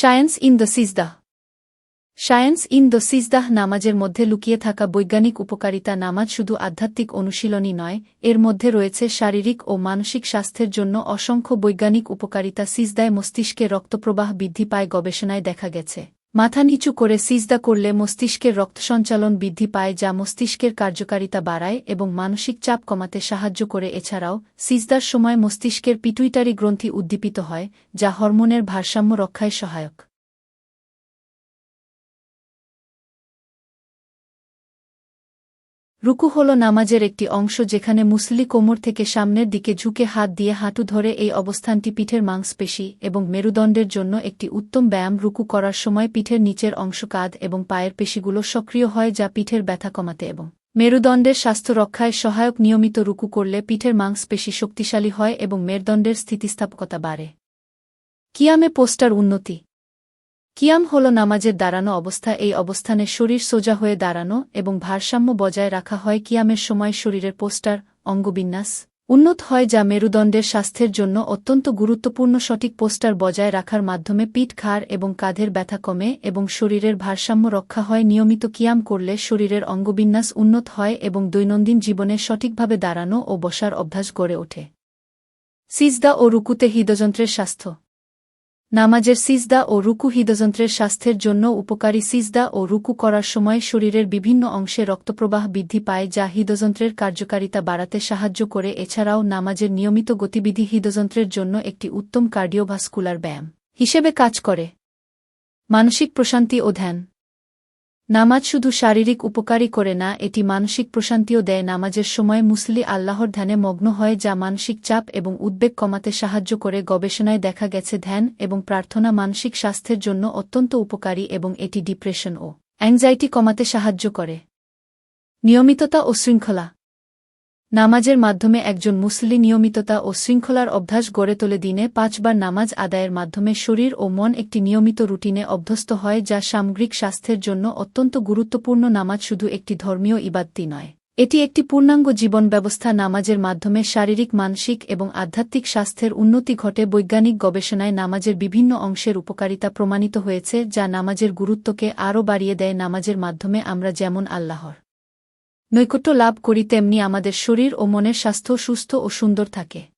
Science in the sijdah science in the sijdah নামাজের মধ্যে লুকিয়ে থাকা বৈজ্ঞানিক উপকারিতা নামাজ শুধু আধ্যাত্মিক অনুশীলনই নয়, এর মধ্যে রয়েছে শারীরিক ও মানসিক স্বাস্থ্যের জন্য অসংখ্য বৈজ্ঞানিক উপকারিতা সিজদায় মস্তিষ্কে রক্তপ্রবাহ বৃদ্ধি পায় গবেষণায় দেখা গেছে। মাথা নিচু করে সিজদা করলে মস্তিষ্কের রক্ত সঞ্চালন বৃদ্ধি পায়, যা মস্তিষ্কের কার্যকারিতা বাড়ায় এবং মানসিক চাপ কমাতে সাহায্য করে। এছাড়াও, সিজদার সময় মস্তিষ্কের পিটুইটারি গ্রন্থি উদ্দীপিত হয়, যা হরমোনের ভারসাম্য রক্ষায় সহায়ক। রুকু হল নামাজের একটি অংশ যেখানে মুসলি কোমর থেকে সামনের দিকে ঝুঁকে হাত দিয়ে হাঁটু ধরে এই অবস্থানটি পিঠের মাংসপেশি এবং মেরুদণ্ডের জন্য একটি উত্তম ব্যায়াম রুকু করার সময় পিঠের নিচের অংশ কাঁধ এবং পায়ের পেশিগুলো সক্রিয় হয় যা পিঠের ব্যথা কমাতে এবং মেরুদণ্ডের স্বাস্থ্য রক্ষায় সহায়ক নিয়মিত রুকু করলে পিঠের মাংসপেশি শক্তিশালী হয় এবং মেরুদণ্ডের স্থিতিস্থাপকতা বাড়ে। কিয়ামে পোস্টার উন্নতি। কিয়াম হল নামাজের দাঁড়ানো অবস্থা। এই অবস্থানে শরীর সোজা হয়ে দাঁড়ানো এবং ভারসাম্য বজায় রাখা হয় কিয়ামের সময় শরীরের পোস্টার, অঙ্গবিন্যাস। উন্নত হয় যা মেরুদণ্ডের স্বাস্থ্যের জন্য অত্যন্ত গুরুত্বপূর্ণ সঠিক পোস্টার বজায় রাখার মাধ্যমে পিঠ, ঘাড় এবং কাঁধের ব্যথা কমে এবং শরীরের ভারসাম্য রক্ষা হয়। নিয়মিত কিয়াম করলে শরীরের অঙ্গবিন্যাস উন্নত হয় এবং দৈনন্দিন জীবনে সঠিকভাবে দাঁড়ানো ও বসার অভ্যাস গড়ে ওঠে। সিজদা ও রুকুতে হৃদযন্ত্রের স্বাস্থ্য। নামাজের সিজদা ও রুকু হৃদযন্ত্রের স্বাস্থ্যের জন্য উপকারী সিজদা ও রুকু করার সময় শরীরের বিভিন্ন অংশে রক্তপ্রবাহ বৃদ্ধি পায়, যা হৃদযন্ত্রের কার্যকারিতা বাড়াতে সাহায্য করে। এছাড়াও নামাজের নিয়মিত গতিবিধি হৃদযন্ত্রের জন্য একটি উত্তম কার্ডিওভাস্কুলার ব্যায়াম হিসেবে কাজ করে। মানসিক প্রশান্তি ও ধ্যান নামাজ শুধু শারীরিক উপকারী করে না, এটি মানসিক প্রশান্তিও দেয়। নামাজের সময় মুসলি আল্লাহর ধ্যানে মগ্ন হয়, যা মানসিক চাপ এবং উদ্বেগ কমাতে সাহায্য করে। গবেষণায় দেখা গেছে, ধ্যান এবং প্রার্থনা মানসিক স্বাস্থ্যের জন্য অত্যন্ত উপকারী এবং এটি ডিপ্রেশন ও অ্যাংজাইটি কমাতে সাহায্য করে। নিয়মিততা ও শৃঙ্খলা। নামাজের মাধ্যমে একজন মুসলি নিয়মিততা ও শৃঙ্খলার অভ্যাস গড়ে তোলে দিনে পাঁচবার নামাজ আদায়ের মাধ্যমে শরীর ও মন একটি নিয়মিত রুটিনে অভ্যস্ত হয় যা সামগ্রিক স্বাস্থ্যের জন্য অত্যন্ত গুরুত্বপূর্ণ নামাজ শুধু একটি ধর্মীয় ইবাদ্তি নয়। এটি একটি পূর্ণাঙ্গ জীবন ব্যবস্থা নামাজের মাধ্যমে শারীরিক, মানসিক এবং আধ্যাত্মিক স্বাস্থ্যের উন্নতি ঘটে বৈজ্ঞানিক গবেষণায় নামাজের বিভিন্ন অংশের উপকারিতা প্রমাণিত হয়েছে যা নামাজের গুরুত্বকে আরও বাড়িয়ে দেয়। নামাজের মাধ্যমে আমরা যেমন আল্লাহর নৈকট্য লাভ করি তেমনি আমাদের শরীর ও মনের স্বাস্থ্য সুস্থ ও সুন্দর থাকে।